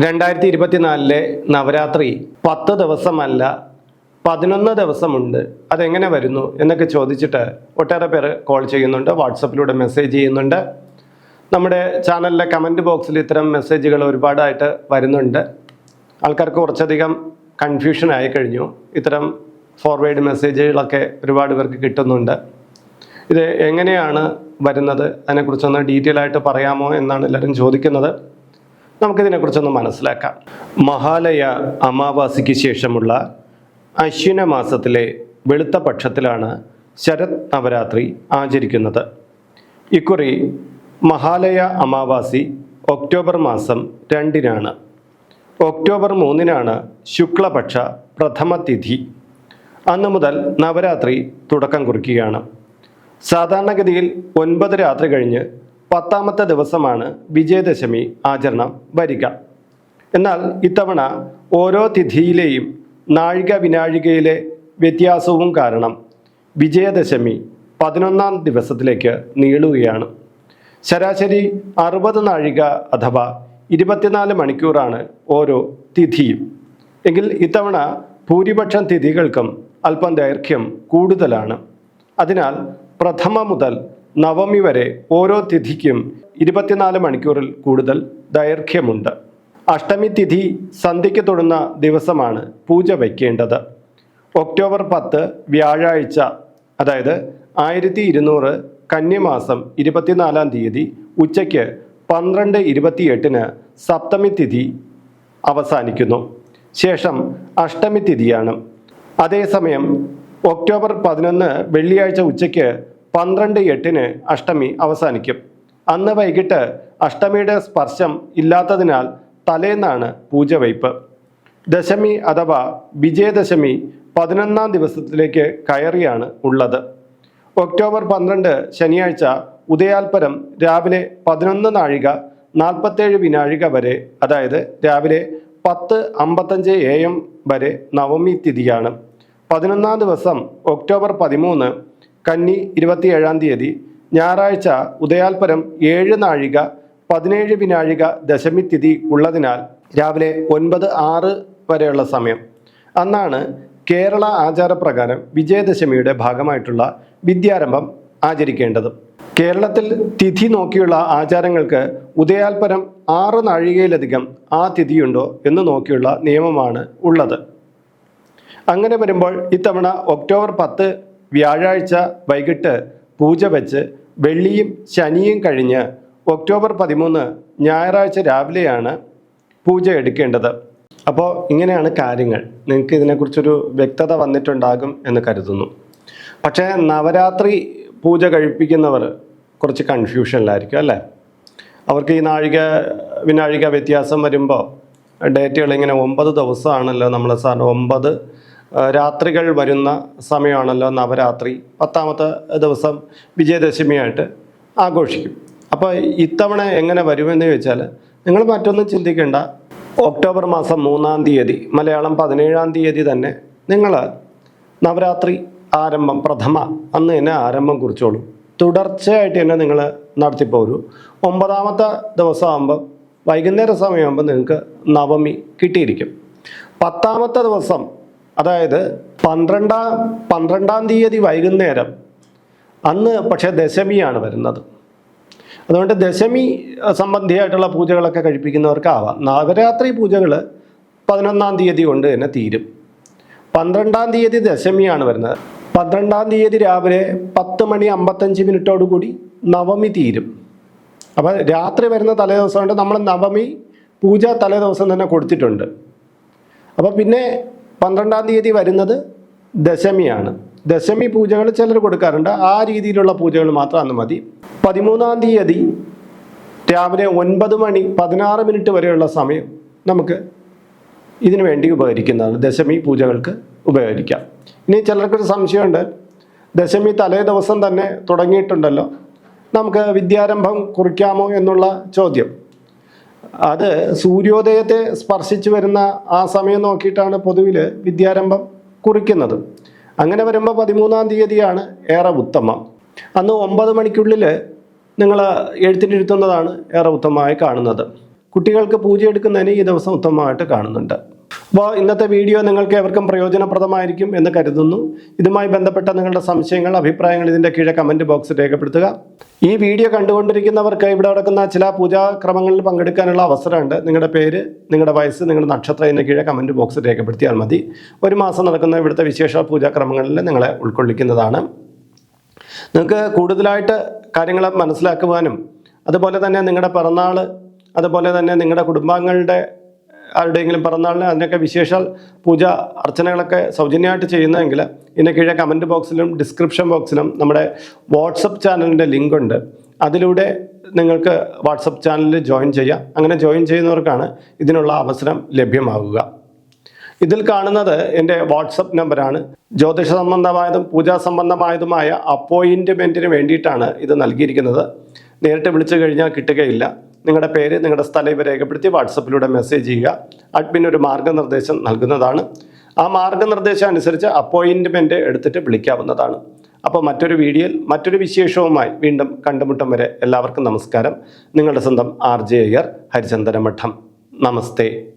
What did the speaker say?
രണ്ടായിരത്തി ഇരുപത്തിനാലിലെ നവരാത്രി പത്ത് ദിവസമല്ല പതിനൊന്ന് ദിവസമുണ്ട്. അതെങ്ങനെ വരുന്നു എന്നൊക്കെ ചോദിച്ചിട്ട് ഒട്ടേറെ പേര് കോൾ ചെയ്യുന്നുണ്ട് വാട്സപ്പിലൂടെ മെസ്സേജ് ചെയ്യുന്നുണ്ട്. നമ്മുടെ ചാനലിലെ കമന്റ് ബോക്സിൽ ഇത്തരം മെസ്സേജുകൾ ഒരുപാടായിട്ട് വരുന്നുണ്ട്. ആൾക്കാർക്ക് കുറച്ചധികം കൺഫ്യൂഷൻ ആയി കഴിഞ്ഞു. ഇത്തരം ഫോർവേഡ് മെസ്സേജുകളൊക്കെ ഒരുപാട് പേർക്ക് കിട്ടുന്നുണ്ട്. ഇത് എങ്ങനെയാണ് വരുന്നത്? അതിനെക്കുറിച്ചൊന്ന് ഡീറ്റെയിൽ ആയിട്ട് പറയാമോ എന്നാണ് എല്ലാവരും ചോദിക്കുന്നത്. നമുക്കിതിനെക്കുറിച്ചൊന്ന് മനസ്സിലാക്കാം. മഹാലയ അമാവാസിക്ക് ശേഷമുള്ള അശ്വിന മാസത്തിലെ വെളുത്ത പക്ഷത്തിലാണ് ശരത് നവരാത്രി ആചരിക്കുന്നത്. ഇക്കുറി മഹാലയ അമാവാസി ഒക്ടോബർ മാസം രണ്ടിനാണ്. ഒക്ടോബർ മൂന്നിനാണ് ശുക്ലപക്ഷ പ്രഥമ തിഥി. അന്നു മുതൽ നവരാത്രി തുടക്കം കുറിക്കുകയാണ്. സാധാരണഗതിയിൽ ഒൻപത് രാത്രി കഴിഞ്ഞ് പത്താമത്തെ ദിവസമാണ് വിജയദശമി ആചരണം വരിക. എന്നാൽ ഇത്തവണ ഓരോ തിഥിയിലെയും നാഴിക വിനാഴികയിലെ വ്യത്യാസവും കാരണം വിജയദശമി പതിനൊന്നാം ദിവസത്തിലേക്ക് നീളുകയാണ്. ശരാശരി അറുപത് നാഴിക അഥവാ ഇരുപത്തിനാല് മണിക്കൂറാണ് ഓരോ തിഥിയും. എങ്കിൽ ഇത്തവണ ഭൂരിപക്ഷം തിഥികൾക്കും അല്പം ദൈർഘ്യം കൂടുതലാണ്. അതിനാൽ പ്രഥമ മുതൽ നവമി വരെ ഓരോ തിഥിക്കും ഇരുപത്തിനാല് മണിക്കൂറിൽ കൂടുതൽ ദൈർഘ്യമുണ്ട്. അഷ്ടമി തിഥി സന്ധ്യയ്ക്ക് തൊടുന്ന ദിവസമാണ് പൂജ വയ്ക്കേണ്ടത്. ഒക്ടോബർ പത്ത് വ്യാഴാഴ്ച അതായത് ആയിരത്തി ഇരുന്നൂറ് കന്യമാസം ഇരുപത്തിനാലാം തീയതി ഉച്ചയ്ക്ക് പന്ത്രണ്ട് ഇരുപത്തിയെട്ടിന് സപ്തമി തിഥി അവസാനിക്കുന്നു. ശേഷം അഷ്ടമി തിഥിയാണ്. അതേസമയം ഒക്ടോബർ പതിനൊന്ന് വെള്ളിയാഴ്ച ഉച്ചയ്ക്ക് പന്ത്രണ്ട് എട്ടിന് അഷ്ടമി അവസാനിക്കും. അന്ന് വൈകിട്ട് അഷ്ടമിയുടെ സ്പർശം ഇല്ലാത്തതിനാൽ തലേന്നാണ് പൂജ വയ്പ് ദശമി അഥവാ വിജയദശമി പതിനൊന്നാം ദിവസത്തിലേക്ക് കയറിയാണ് ഉള്ളത്. ഒക്ടോബർ പന്ത്രണ്ട് ശനിയാഴ്ച ഉദയാൽപരം രാവിലെ പതിനൊന്ന് നാഴിക നാൽപ്പത്തേഴ് വിനാഴിക വരെ അതായത് രാവിലെ പത്ത് അമ്പത്തഞ്ച് എ എം വരെ നവമി തിഥിയാണ്. പതിനൊന്നാം ദിവസം ഒക്ടോബർ പതിമൂന്ന് കന്നി ഇരുപത്തിയേഴാം തീയതി ഞായറാഴ്ച ഉദയാൽപരം ഏഴ് നാഴിക പതിനേഴ് വിനാഴിക ദശമി തിഥി ഉള്ളതിനാൽ രാവിലെ ഒൻപത് ആറ് വരെയുള്ള സമയം. അന്നാണ് കേരള ആചാരപ്രകാരം വിജയദശമിയുടെ ഭാഗമായിട്ടുള്ള വിദ്യാരംഭം ആചരിക്കേണ്ടത്. കേരളത്തിൽ തിഥി നോക്കിയുള്ള ആചാരങ്ങൾക്ക് ഉദയാൽപരം ആറ് നാഴികയിലധികം ആ തിഥിയുണ്ടോ എന്ന് നോക്കിയുള്ള നിയമമാണ് ഉള്ളത്. അങ്ങനെ വരുമ്പോൾ ഇത്തവണ ഒക്ടോബർ പത്ത് വ്യാഴാഴ്ച വൈകിട്ട് പൂജ വെച്ച് വെള്ളിയും ശനിയും കഴിഞ്ഞ് ഒക്ടോബർ പതിമൂന്ന് ഞായറാഴ്ച രാവിലെയാണ് പൂജ എടുക്കേണ്ടത്. അപ്പോൾ ഇങ്ങനെയാണ് കാര്യങ്ങൾ. നിങ്ങൾക്ക് ഇതിനെക്കുറിച്ചൊരു വ്യക്തത വന്നിട്ടുണ്ടാകും എന്ന് കരുതുന്നു. പക്ഷേ നവരാത്രി പൂജ കഴിപ്പിക്കുന്നവർ കുറച്ച് കൺഫ്യൂഷനിലായിരിക്കും അല്ലേ? അവർക്ക് ഈ നാഴിക വിനാഴിക വ്യത്യാസം വരുമ്പോൾ ഡേറ്റുകൾ ഇങ്ങനെ ഒമ്പത് ദിവസമാണല്ലോ നമ്മൾ സാറിന് ഒമ്പത് രാത്രികൾ വരുന്ന സമയമാണല്ലോ നവരാത്രി. പത്താമത്തെ ദിവസം വിജയദശമിയായിട്ട് ആഘോഷിക്കും. അപ്പോൾ ഇത്തവണ എങ്ങനെ വരുമെന്ന് ചോദിച്ചാൽ നിങ്ങൾ മറ്റൊന്നും ചിന്തിക്കേണ്ട. ഒക്ടോബർ മാസം മൂന്നാം തീയതി മലയാളം പതിനേഴാം തീയതി തന്നെ നിങ്ങൾ നവരാത്രി ആരംഭം പ്രഥമ അന്ന് തന്നെ ആരംഭം കുറിച്ചോളൂ. തുടർച്ചയായിട്ട് തന്നെ നിങ്ങൾ നടത്തിപ്പോരൂ. ഒമ്പതാമത്തെ ദിവസമാകുമ്പോൾ വൈകുന്നേര സമയമാകുമ്പോൾ നിങ്ങൾക്ക് നവമി കിട്ടിയിരിക്കും. പത്താമത്തെ ദിവസം അതായത് പന്ത്രണ്ടാം പന്ത്രണ്ടാം തീയതി വൈകുന്നേരം അന്ന് പക്ഷേ ദശമിയാണ് വരുന്നത്. അതുകൊണ്ട് ദശമി സംബന്ധിയായിട്ടുള്ള പൂജകളൊക്കെ കഴിപ്പിക്കുന്നവർക്കാവാം. നവരാത്രി പൂജകൾ പതിനൊന്നാം തീയതി കൊണ്ട് തന്നെ തീരും. പന്ത്രണ്ടാം തീയതി ദശമിയാണ് വരുന്നത്. പന്ത്രണ്ടാം തീയതി രാവിലെ പത്ത് മണി അമ്പത്തഞ്ച് മിനിറ്റോട് കൂടി നവമി തീരും. അപ്പോൾ രാത്രി വരുന്ന തലേദിവസം കൊണ്ട് നമ്മൾ നവമി പൂജ തലേദിവസം തന്നെ കൊടുത്തിട്ടുണ്ട്. അപ്പോൾ പിന്നെ പന്ത്രണ്ടാം തീയതി വരുന്നത് ദശമിയാണ്. ദശമി പൂജകൾ ചിലർ കൊടുക്കാറുണ്ട്. ആ രീതിയിലുള്ള പൂജകൾ മാത്രം അന്ന് മതി. പതിമൂന്നാം തീയതി രാവിലെ ഒൻപത് മണി പതിനാറ് മിനിറ്റ് വരെയുള്ള സമയം നമുക്ക് ഇതിനു വേണ്ടി ഉപകരിക്കുന്നതാണ്. ദശമി പൂജകൾക്ക് ഉപകരിക്കാം. ഇനി ചിലർക്കൊരു സംശയമുണ്ട്. ദശമി തലേ ദിവസം തന്നെ തുടങ്ങിയിട്ടുണ്ടല്ലോ. നമുക്ക് വിദ്യാരംഭം കുറിക്കാമോ എന്നുള്ള ചോദ്യം. അത് സൂര്യോദയത്തെ സ്പർശിച്ചു വരുന്ന ആ സമയം നോക്കിയിട്ടാണ് പൊതുവിൽ വിദ്യാരംഭം കുറിക്കുന്നത്. അങ്ങനെ വരുമ്പോൾ പതിമൂന്നാം തീയതിയാണ് ഏറെ ഉത്തമം. അന്ന് ഒമ്പത് മണിക്കുള്ളിൽ നിങ്ങൾ എഴുത്തിനിരുത്തുന്നതാണ് ഏറെ ഉത്തമമായി കാണുന്നത്. കുട്ടികൾക്ക് പൂജ എടുക്കുന്നതിന് ഈ ദിവസം ഉത്തമമായിട്ട് കാണുന്നുണ്ട്. അപ്പോൾ ഇന്നത്തെ വീഡിയോ നിങ്ങൾക്ക് എവർക്കും പ്രയോജനപ്രദമായിരിക്കും എന്ന് കരുതുന്നു. ഇതുമായി ബന്ധപ്പെട്ട നിങ്ങളുടെ സംശയങ്ങൾ അഭിപ്രായങ്ങൾ ഇതിന്റെ കീഴെ കമന്റ് ബോക്സിൽ രേഖപ്പെടുത്തുക. ഈ വീഡിയോ കണ്ടുകൊണ്ടിരിക്കുന്നവർക്ക് ഇവിടെ നടക്കുന്ന ചില പൂജാക്രമങ്ങളിൽ പങ്കെടുക്കാനുള്ള അവസരമുണ്ട്. നിങ്ങളുടെ പേര് നിങ്ങളുടെ വയസ്സ് നിങ്ങളുടെ നക്ഷത്രം ഇതിന്റെ കീഴെ കമന്റ് ബോക്സിൽ രേഖപ്പെടുത്തിയാൽ മതി. ഒരു മാസം നടക്കുന്ന ഇവിടുത്തെ വിശേഷ പൂജാക്രമങ്ങളിൽ നിങ്ങളെ ഉൾക്കൊള്ളിക്കുന്നതാണ്. നിങ്ങൾക്ക് കൂടുതലായിട്ട് കാര്യങ്ങൾ മനസ്സിലാക്കുവാനും അതുപോലെ തന്നെ നിങ്ങളുടെ പിറന്നാൾ അതുപോലെ തന്നെ നിങ്ങളുടെ കുടുംബാംഗങ്ങളുടെ ആരുടെയെങ്കിലും പിറന്നാളിന് അതിനൊക്കെ വിശേഷാൽ പൂജ അർച്ചനകളൊക്കെ സൗജന്യമായിട്ട് ചെയ്യുന്നതെങ്കിൽ ഇതിന് കീഴെ കമന്റ് ബോക്സിലും ഡിസ്ക്രിപ്ഷൻ ബോക്സിലും നമ്മുടെ വാട്സപ്പ് ചാനലിന്റെ ലിങ്ക് ഉണ്ട് അതിലൂടെ നിങ്ങൾക്ക് വാട്സപ്പ് ചാനലിൽ ജോയിൻ ചെയ്യാം. അങ്ങനെ ജോയിൻ ചെയ്യുന്നവർക്കാണ് ഇതിനുള്ള അവസരം ലഭ്യമാകുക ഇതിൽ കാണുന്നത് എന്റെ വാട്സപ്പ് നമ്പറാണ്. ജ്യോതിഷ സംബന്ധമായതും പൂജാ സംബന്ധമായതുമായ അപ്പോയിന്റ്മെന്റിന് വേണ്ടിയിട്ടാണ് ഇത് നൽകിയിരിക്കുന്നത്. നേരിട്ട് വിളിച്ചു കഴിഞ്ഞാൽ കിട്ടുകയില്ല. നിങ്ങളുടെ പേര് നിങ്ങളുടെ സ്ഥലം ഇവ രേഖപ്പെടുത്തി വാട്സപ്പിലൂടെ മെസ്സേജ് ചെയ്യുക. അഡ്മിൻ ഒരു മാർഗനിർദ്ദേശം നൽകുന്നതാണ്. ആ മാർഗനിർദ്ദേശം അനുസരിച്ച് അപ്പോയിന്റ്മെന്റ് എടുത്തിട്ട് വിളിക്കാവുന്നതാണ്. അപ്പോൾ മറ്റൊരു വീഡിയോയിൽ മറ്റൊരു വിശേഷവുമായി വീണ്ടും കണ്ടുമുട്ടം വരെ എല്ലാവർക്കും നമസ്കാരം. നിങ്ങളുടെ സ്വന്തം ആർ ജെ അയ്യർ ഹരിചന്ദന മഠം നമസ്തേ.